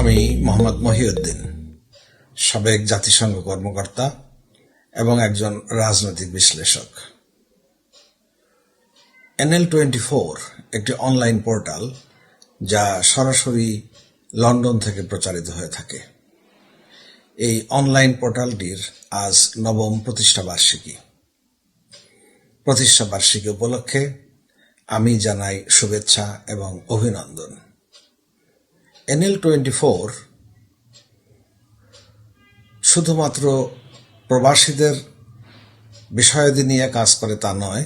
মোহাম্মদ মহিউদ্দিন, সাবেক জাতিসংঘ কর্মকর্তা এবং একজন রাজনৈতিক বিশ্লেষক। এনএল টোয়েন্টি ফোর একটি অনলাইন পোর্টাল যা সরাসরি লন্ডন থেকে প্রচারিত হয়ে থাকে। এই অনলাইন পোর্টালটির আজ নবম প্রতিষ্ঠা বার্ষিকী। প্রতিষ্ঠা বার্ষিকী উপলক্ষে আমি জানাই শুভেচ্ছা এবং অভিনন্দন। এনএল টোয়েন্টি ফোর শুধুমাত্র প্রবাসীদের বিষয়াদি নিয়ে কাজ করে তা নয়,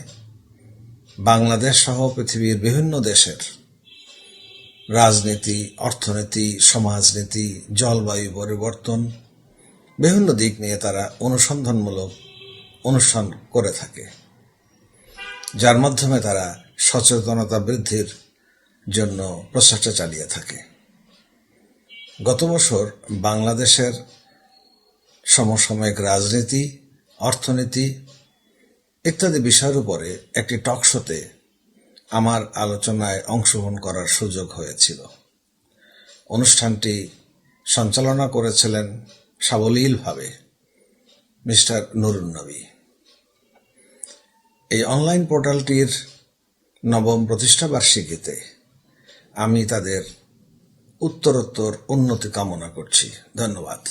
বাংলাদেশ সহ পৃথিবীর বিভিন্ন দেশের রাজনীতি, অর্থনীতি, সমাজনীতি, জলবায়ু পরিবর্তন বিভিন্ন দিক নিয়ে তারা অনুসন্ধানমূলক অনুষ্ঠান করে থাকে, যার মাধ্যমে তারা সচেতনতা বৃদ্ধির জন্য প্রচেষ্টা চালিয়ে থাকে। গত বছর বাংলাদেশের সমসাময়িক রাজনীতি, অর্থনীতি ইত্যাদি বিষয়ের উপরে একটি টকশোতে আমার আলোচনায় অংশগ্রহণ করার সুযোগ হয়েছিল। অনুষ্ঠানটি সঞ্চালনা করেছিলেন সাবলীলভাবে মিস্টার নুরুন নবী। এই অনলাইন পোর্টালটির নবম প্রতিষ্ঠাবার্ষিকীতে আমি তাদের উত্তরোত্তর উন্নতি কামনা করছি। ধন্যবাদ।